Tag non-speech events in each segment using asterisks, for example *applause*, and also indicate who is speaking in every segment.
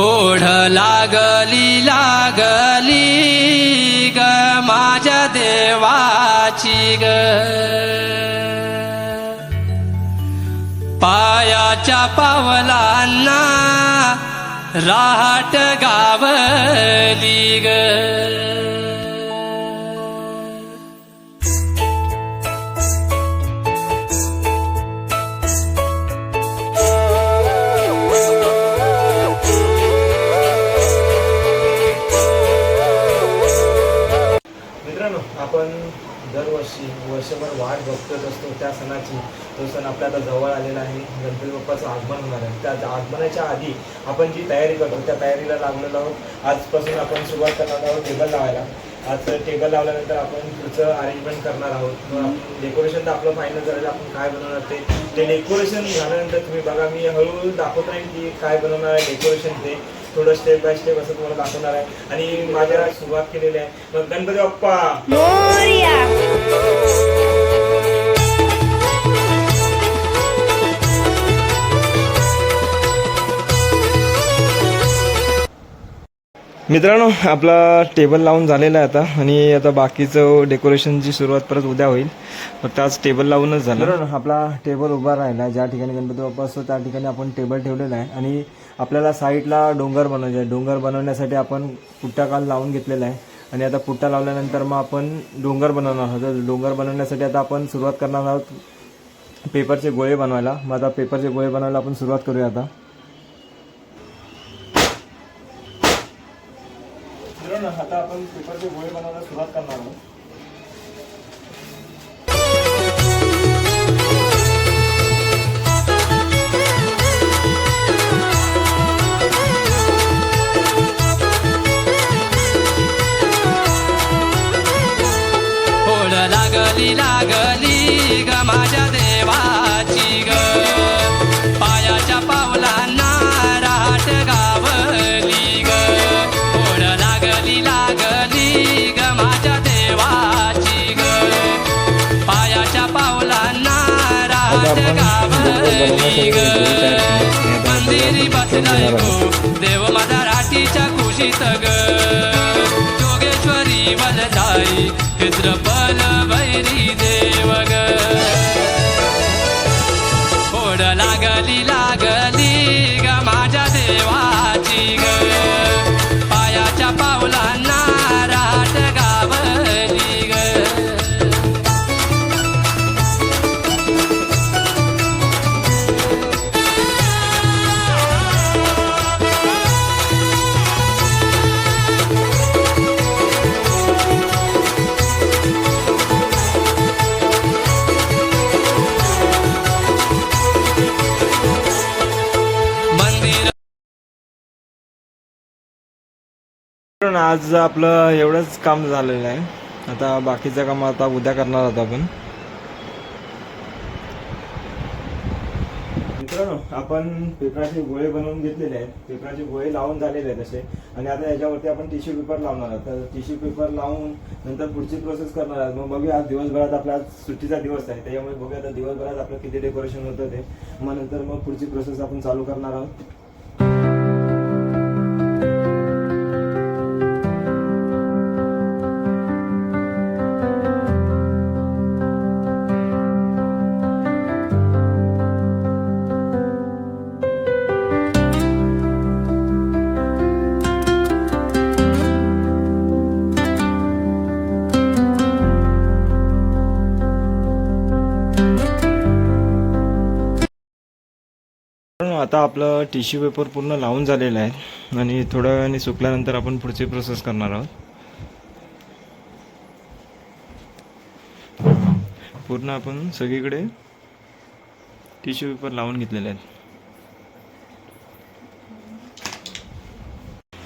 Speaker 1: ओढ लागली लागली ग माझ्या देवाची ग. पायाच्या पावलांना राहट गावली ग.
Speaker 2: मित्रांनो आपण दरवर्षी वर्षभर वाट बघतच असतो त्या सणाची. तो सण आपल्या आता जवळ आलेला आहे. गणपती बाप्पाचं आगमन होणार आहे. त्या आगमनाच्या आधी आपण जी तयारी करतो त्या तयारीला लागलेलो आहोत. आजपासून आपण सुरुवात करणार आहोत टेबल लावायला. आज टेबल लावल्यानंतर आपण पुढचं अरेंजमेंट करणार आहोत. मग डेकोरेशन तर आपलं फायनल करायला आपण काय बनवणार ते. ते डेकोरेशन झाल्यानंतर तुम्ही बघा मी हळूहळू दाखवत राहील की काय बनवणार आहे डेकोरेशन ते. थोडं स्टेप बाय स्टेप असं तुम्हाला दाखवणार आहे. आणि माझ्या सुरुवात केलेली आहे. मग गणपती बाप्पा! मित्रांनो आपला टेबल लावून झालेला आहे आता. आणि आता बाकीचं डेकोरेशनची सुरुवात परत उद्या होईल. फक्त आज टेबल लावूनच झालं. आपला टेबल उभा राहिला. ज्या ठिकाणी गणपती बाप्पा असतो त्या ठिकाणी आपण टेबल ठेवलेला आहे. आणि आपल्याला साईडला डोंगर बनवायचे आहे. डोंगर बनवण्यासाठी आपण पुट्टा काल लावून घेतलेला आहे. आणि आता पुट्टा लावल्यानंतर मग आपण डोंगर बनवणार आहोत. तर डोंगर बनवण्यासाठी आता आपण सुरुवात करणार आहोत पेपरचे गोळे बनवायला. मग आता पेपरचे गोळे बनवायला आपण सुरुवात करूया आता. आता आपण पेपरचे गोळे बनवायला सुरुवात करणार आहोत.
Speaker 1: मंदिरी बसलाय देव माझा राठीच्या कुशीत ग जोगेश्वरी वलदाई चित्रपल भैरी देव ग
Speaker 2: मित्रांनो, आज आपलं एवढंच काम झालेलं आहे. आता बाकीचं काम आता उद्या करणार आहोत आपण. मित्रांनो आपण पेपराचे गोळे बनवून घेतलेले आहेत. पेपराचे गोळे लावून झालेले आहेत असे. आणि आता याच्यावरती आपण टिश्यू पेपर लावणार आहोत. तर टिश्यू पेपर लावून नंतर पुढची प्रोसेस करणार आहोत. मग बघूया आज दिवसभरात आपला आज सुट्टीचा दिवस आहे. त्याच्यामुळे बघूया आता दिवसभरात आपलं किती डेकोरेशन होतं ते. मग नंतर मग पुढची प्रोसेस आपण चालू करणार आहोत. आता आपलं टिश्यू पेपर पूर्ण लावून झालेलं आहे आणि थोड्या वेळाने सुकल्यानंतर आपण पुढची प्रोसेस करणार आहोत. पूर्ण आपण सगळीकडे टिश्यू पेपर लावून घेतलेले आहेत.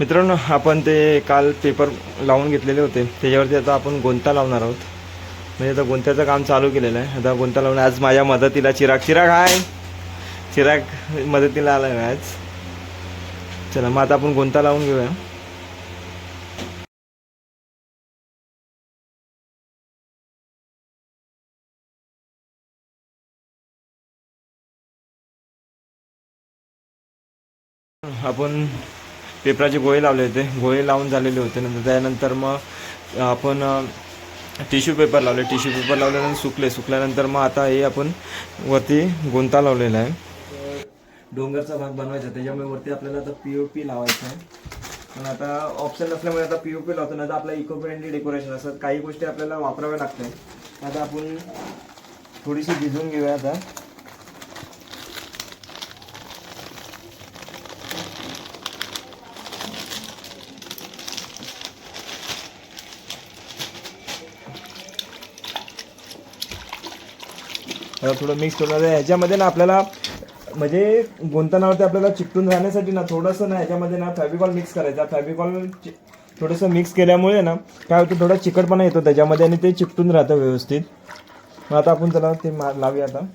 Speaker 2: मित्रांनो आपण ते काल पेपर लावून घेतलेले होते. त्याच्यावरती आता आपण गोंता लावणार आहोत. म्हणजे आता गोंत्याचं काम चालू केलेलं आहे. आता गोंता लावून आज माझ्या मदतीला चिराग. चिराग आहे चिराग मदतीला आला आहे आज. चला मग आता आपण कोणता लावून घेऊया. आपण पेपराचे गोळे लावले होते. गोळे लावून झालेले होते. नंतर त्यानंतर मग आपण टिश्यू पेपर लावले. टिश्यू पेपर लावल्यानंतर सुकले. सुकल्यानंतर मग आता हे आपण वरती गोंता लावलेला आहे. डोंगरचा भाग बनवायचा त्याच्यामुळे वरती आपल्याला आता पी ओ पी लावायचा आहे. पण आता ऑप्शन नसल्यामुळे आता पी ओ पी लावतो नाही तर आपलं इको फ्रेंडली डेकोरेशन असं काही गोष्टी आपल्याला वापराव्या लागतात आता आपण थोडीशी भिजवून घेऊया आता. थोडं मिक्स करून ह्याच्यामध्ये ना आपल्याला म्हणजे गुंतनावरती आपल्याला चिकटून राहण्यासाठी ना थोडंसं ना ह्याच्यामध्ये ना फॅबिकॉल मिक्स करायचा. फॅबिकॉल थोडंसं मिक्स केल्यामुळे ना काय होतं थोडा चिकटपणा येतो त्याच्यामध्ये आणि ते चिकटून राहतं व्यवस्थित. मग आता आपण त्याला ते मा लावूया आता.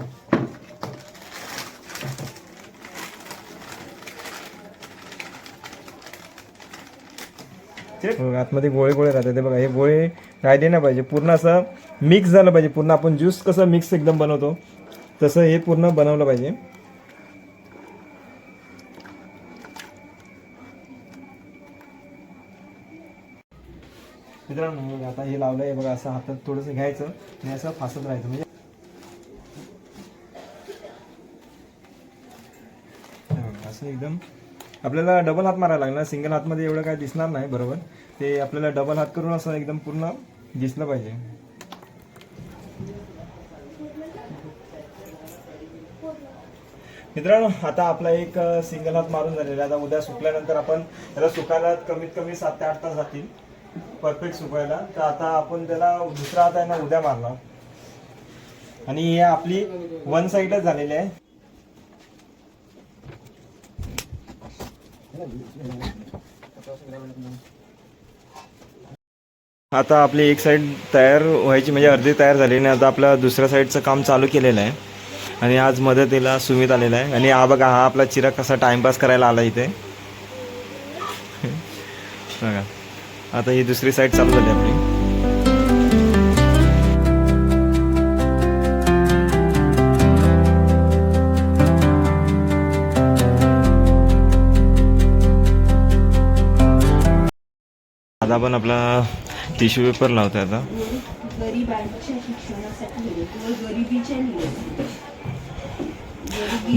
Speaker 2: आतमध्ये गोळे गोळे राहतात. ते बघा हे गोळे राहिले नाही पाहिजे. पूर्ण असं मिक्स झालं पाहिजे. पूर्ण आपण ज्यूस कसं मिक्स एकदम बनवतो तसं हे पूर्ण बनवलं पाहिजे. मित्रांनो आता हे लावलं आहे बघा असं हातात थोडंसं घ्यायचं आणि असं फासत राहायचं. म्हणजे असं एकदम आपल्याला डबल हात मारायला लागला सिंगल हातमध्ये एवढं काय दिसणार नाही बरोबर. ते आपल्याला डबल हात करून असं एकदम पूर्ण दिसलं पाहिजे. मित्रांनो आता आपला एक सिंगल हात मारून झालेला आहे. आता उद्या सुकल्यानंतर आपण त्याला सुकायला कमीत कमी सात ते आठ तास जातील. परफेक्ट सुकायला तर आता आपण त्याला दुसरा हात आहे ना उद्या मारला आणि हे आपली वन साईडच झालेली आहे. आता आपली एक साईड तयार व्हायची म्हणजे अर्धी तयार झाली आणि आता आपलं दुसऱ्या साईडचं काम चालू केलेलं आहे. आणि आज मदतीला सुमित आलेला आहे. आणि हा बघा हा आपला चिराग कसा टाइमपास करायला आला इथे. *laughs* बघा. आता ही दुसरी साईड चालू झाली आपली. आता आपण आपला टिश्यू पेपर लावतोय आता.
Speaker 3: गरिबांच्या शिक्षणासाठी लिहिले गरिबीच्या लिहिले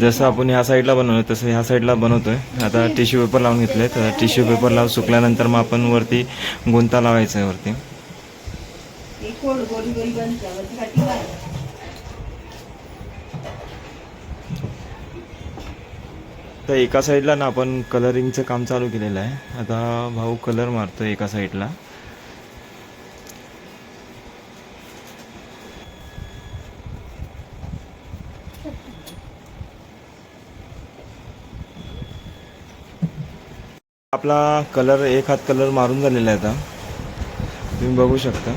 Speaker 2: जसं आपण ह्या साईडला बनवलं तसं ह्या साईडला बनवतोय. आता टिश्यू पेपर लावून घेतले तर टिश्यू पेपर लावून सुकल्यानंतर मग आपण वरती गुंता लावायचा आहे वरती. तर एका साईडला ना आपण कलरिंगचं काम चालू केलेलं आहे. आता भाऊ कलर मारतोय एका साईडला. आपला कलर एक हात कलर मारून झालेला आहे आता. तुम्ही बघू शकता.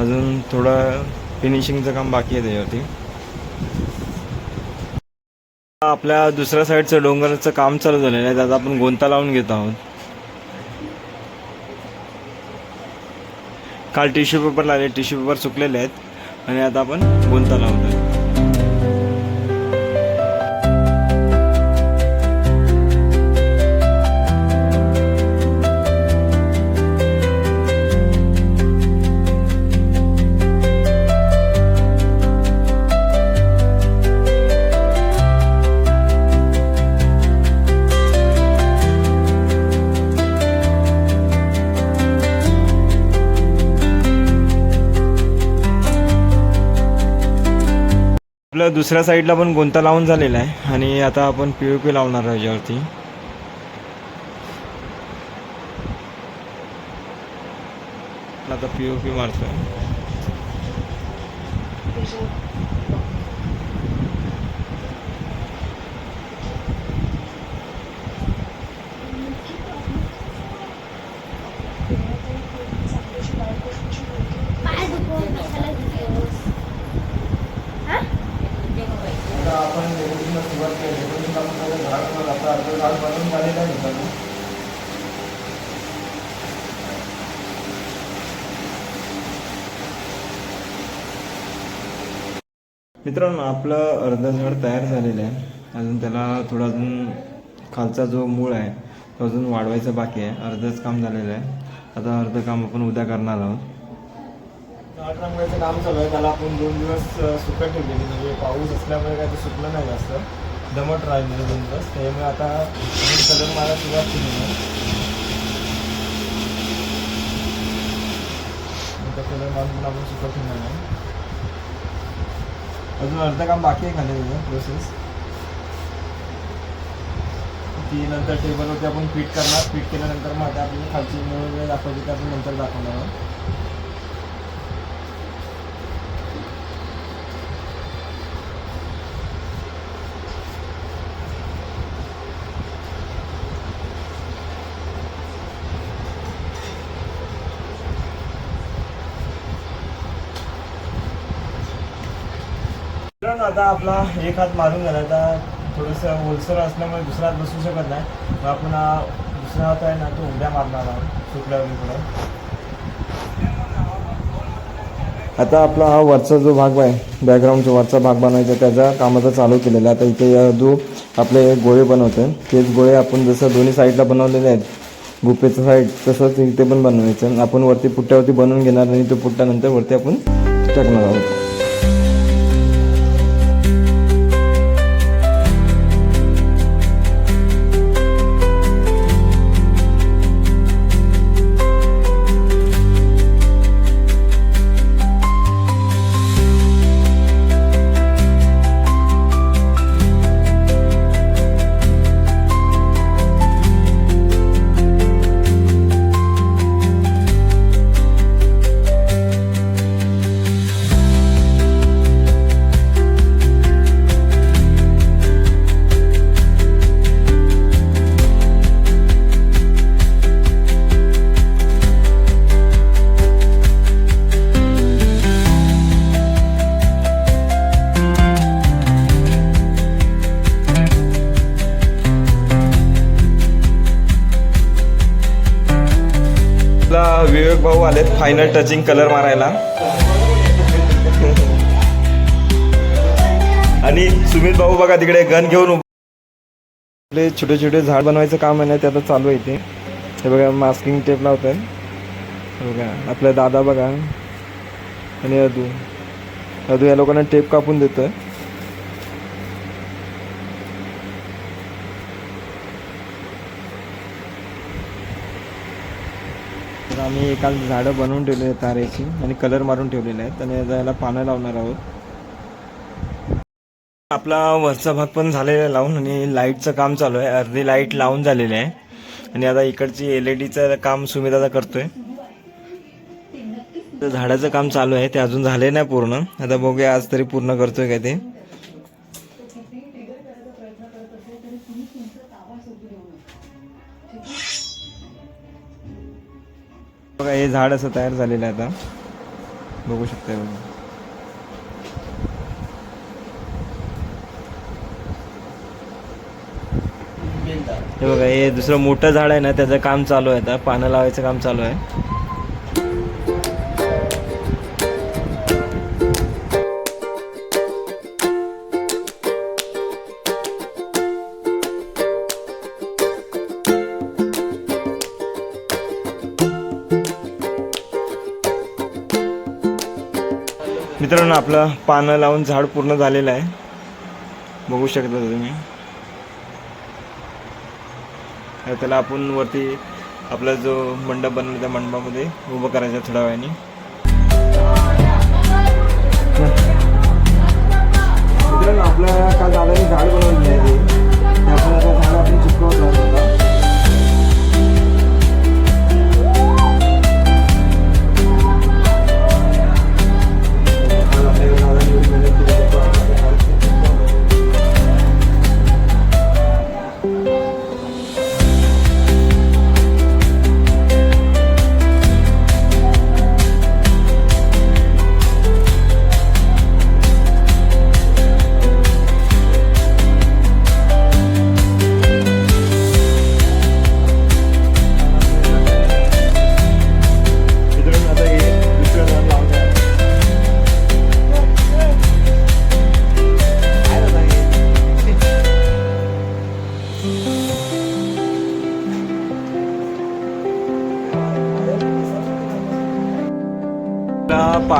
Speaker 2: अजून थोडं फिनिशिंगचं काम बाकी आहे त्याच्यावरती. आपल्या दुसऱ्या साईडचं डोंगराचं काम चालू झालेलं आहे. त्यात आपण गोंता लावून घेत आहोत. काल टिश्यू पेपर लागले. टिश्यू पेपर सुकलेले आहेत. आणि आता आपण गोंता लावतोय. आपल्या दुसऱ्या साईडला पण गोंता लावून झालेला आहे. आणि आता आपण पी ओ पी लावणार आहे याच्यावरती. आता पी ओ पी मारतोय
Speaker 4: पाय दुखवून कशाला घेतोस? हा?
Speaker 2: आता आपण डेकोरेशनला सुरुवात केली डेकोरेशन आपण सगळं झाड बनवलं. बनवून झालेला मित्रांनो. मित्रांनो आपलं अर्धं झाड तयार झालेलं आहे. अजून त्याला थोडं अजून खालचा जो मूळ आहे तो अजून वाढवायचा बाकी आहे. अर्धच काम झालेलं आहे. आता अर्ध काम आपण उद्या करणार आहोत. आठ रंगाचं काम चालू आहे. त्याला आपण दोन दिवस सुकत ठेवलेली. म्हणजे पाऊस असल्यामुळे काय ते सुकलं नाही जास्त. दमट राहिलेलं दोन दिवस त्यामुळे आता कलर मला सुरुवात केली आहे आता कलर मारून पण आपण सुकत ठेवणार आहे अजून अर्ध काम बाकी आहे खाली तुझं प्रोसेस ती नंतर टेबलवरती आपण फिट करणार. फिट केल्यानंतर मग आता आपली खालची मूळ वगैरे दाखवायची ते आपण नंतर दाखवणार आहोत. पण आता आपला एक हात मारून झाला आता थोडंसं ओलसर असल्यामुळे दुसरा हात बसू शकत नाही. मग आपण हा दुसरा हात आहे ना तो उड्या मारणार आहोत सुटल्यावर पुढे आता आपला हा वरचा जो भाग आहे बॅकग्राऊंडचा वरचा भाग बनवायचा त्याचा कामाचा चालू केलेला आहे. आता इथे या जो आपले गोळे बनवते तेच गोळे आपण जसं दोन्ही साईडला बनवलेले आहेत गुप्पेचं साईड तसंच इथे पण बनवायचं. आपण वरती पुट्ट्यावरती बनवून घेणार आणि तो पुट्ट्यानंतर वरती आपण टाकणार आहोत. आलेत फायनल टचिंग कलर मारायला. आणि सुमित भाऊ बघा तिकडे गन घेऊन आपले छोटे छोटे झाड बनवायचं काम आहे ना ते आता चालू आहे ते हे बघा मास्किंग टेप लावत आहे बघा आपला दादा बघा. आणि अदू. अदू या लोकांना टेप कापून देतोय. आम्ही एकाल झाडं बनवून ठेवले आहेत तारेची आणि कलर मारून ठेवलेले आहेत आणि आता याला पानं लावणार आहोत. आपला वरचा भाग पण झालेला आहे लावून आणि लाईटचं काम चालू आहे. अर्धी लाइट लावून झालेली आहे. आणि आता इकडची एल ई डीचं काम सुमिताचा करतोय. तर झाडाचं काम चालू आहे. ते अजून झाले नाही पूर्ण. आता बघूया आज तरी पूर्ण करतोय काय ते. बघा हे झाड असं तयार झालेलं आहे आता. बघू शकता बघा हे बघा हे दुसरं मोठं झाड आहे ना त्याचं काम चालू आहे आता. पानं लावायचं काम चालू आहे. मित्रांनो आपलं पानं लावून झाड पूर्ण झालेलं आहे. बघू शकता तुम्ही. त्याला आपण वरती आपला जो मंडप बनवला त्या मंडपामध्ये उभं करायचं थोड्या वेळाने. मित्रांनो आपल्या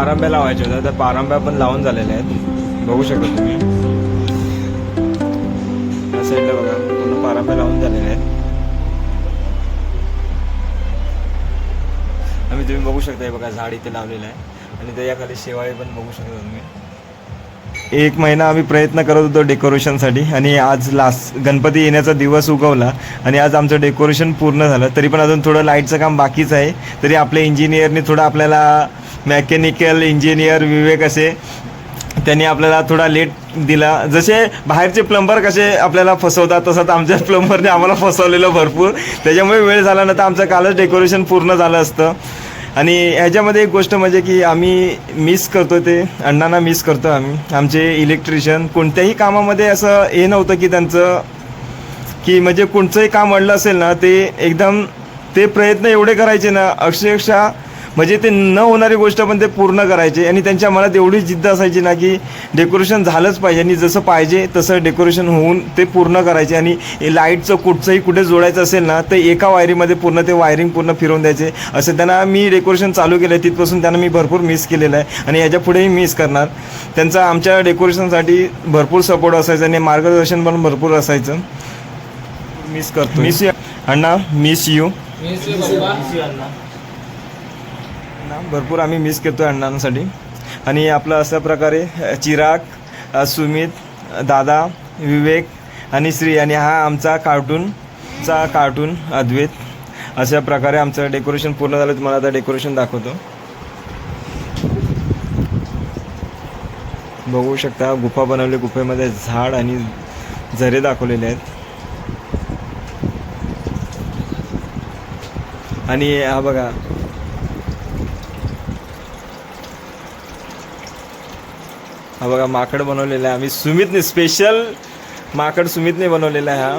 Speaker 2: पारंब्या लावायच्या होत्या त्या पारंब्या पण लावून झालेल्या आहेत. बघू शकता तुम्ही. या साईडला बघा पूर्ण पारंब्या लावून झालेल्या आहेत. आम्ही तुम्ही बघू शकता हे बघा झाड इथे लावलेलं आहे. आणि त्याच्याखाली शेवाळे पण बघू शकता तुम्ही. एक महिना आम्ही प्रयत्न करत होतो डेकोरेशनसाठी आणि आज लास्ट गणपती येण्याचा दिवस उगवला आणि आज आमचं डेकोरेशन पूर्ण झालं. तरी पण अजून थोडं लाईटचं काम बाकीच आहे. तरी आपल्या इंजिनियरने थोडं आपल्याला मेकॅनिकल इंजिनियर विवेक असे. त्यांनी आपल्याला थोडा लेट दिला. जसे बाहेरचे प्लंबर कसे आपल्याला फसवतात तसंच आमच्या प्लंबरने आम्हाला फसवलेलं भरपूर. त्याच्यामुळे वेळ झाला ना तर आमचं कालच डेकोरेशन पूर्ण झालं असतं. आणि ह्याच्यामध्ये एक गोष्ट म्हणजे की आम्ही मिस करतो ते. अण्णांना मिस करतो आम्ही. आमचे इलेक्ट्रिशियन कोणत्याही कामामध्ये असं हे नव्हतं की त्यांचं की म्हणजे कोणचंही काम अडलं असेल ना ते एकदम ते प्रयत्न एवढे करायचे ना अक्षरशः म्हणजे ते न होणारी गोष्ट पण ते पूर्ण करायचे आणि त्यांच्या मनात एवढी जिद्द असायची ना की डेकोरेशन झालंच पाहिजे आणि जसं पाहिजे तसं डेकोरेशन होऊन ते पूर्ण करायचे आणि हे लाईटचं कुठचंही कुठे जोडायचं असेल ना तर एका वायरीमध्ये पूर्ण ते वायरिंग पूर्ण फिरवून द्यायचे. असं त्यांना मी डेकोरेशन चालू केलं आहे तिथपासून त्यांना मी भरपूर मिस केलेलं आहे आणि याच्या पुढेही मिस करणार. त्यांचा आमच्या डेकोरेशनसाठी भरपूर सपोर्ट असायचा आणि मार्गदर्शन पण भरपूर असायचं. मिस करतो miss you Anna miss you Anna. भरपूर आम्ही मिस करतो अण्णांसाठी. आणि आपलं अशा प्रकारे चिराग सुमित दादा विवेक आणि श्री आणि हा आमचा कार्टूनचा कार्टून अद्वैत. अशा प्रकारे आमचं डेकोरेशन पूर्ण झालं तुम्हाला आता डेकोरेशन दाखवतो. बघू शकता गुफा बनवली गुफेमध्ये झाड आणि झरे दाखवलेले आहेत. आणि हा बघा हा बघा माकड बनवलेला आहे. आम्ही सुमितने स्पेशल माकड सुमितने बनवलेला आहे हा.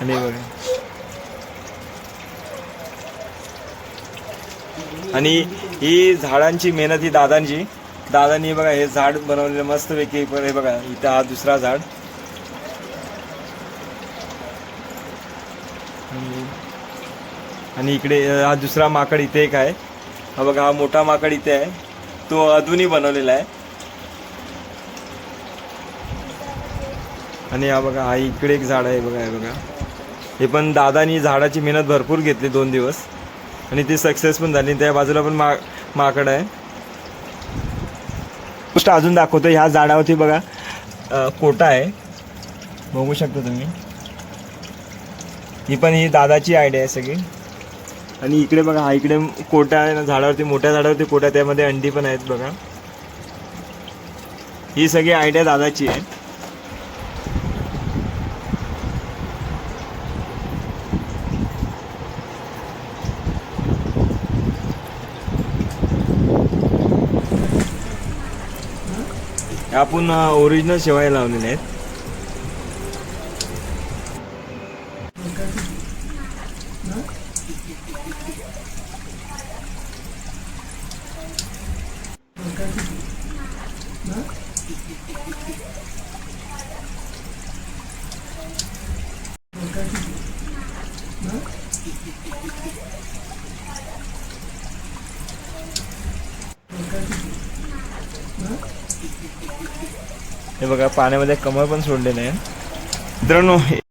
Speaker 2: आणि बघा. आणि ही झाडांची मेहनत ही दादांची. दादांनी बघा हे झाड बनवलेलं मस्तपैकी हे बघा इथं हा दुसरा झाड. आणि- इकडे हा दुसरा माकड इथे एक आहे. हा बघा हा मोठा माकड इथे आहे. तो अजूनही बनवलेला आहे. आणि हा बघा हा इकडे एक झाड आहे बघा हे बघा. हे पण दादानी झाडाची मेहनत भरपूर घेतली दोन दिवस. आणि ती सक्सेस पण झाली. त्या बाजूला पण मा माकड आहे. गोष्ट अजून दाखवतो ह्या झाडावरती बघा कोटा आहे. बघू शकता तुम्ही. ही पण ही दादाची आयडिया आहे सगळी. आणि इकडे बघा हा इकडे कोटा आहे ना झाडावरती मोठ्या झाडावरती कोटा त्यामध्ये अंडी पण आहेत बघा. ही सगळी आयडिया दादाची आहे. आपण ओरिजिनल शेवाय लावलेले आहेत. पाण्यामध्ये कमळ पण सोडलेलं आहे. मित्रांनो हे-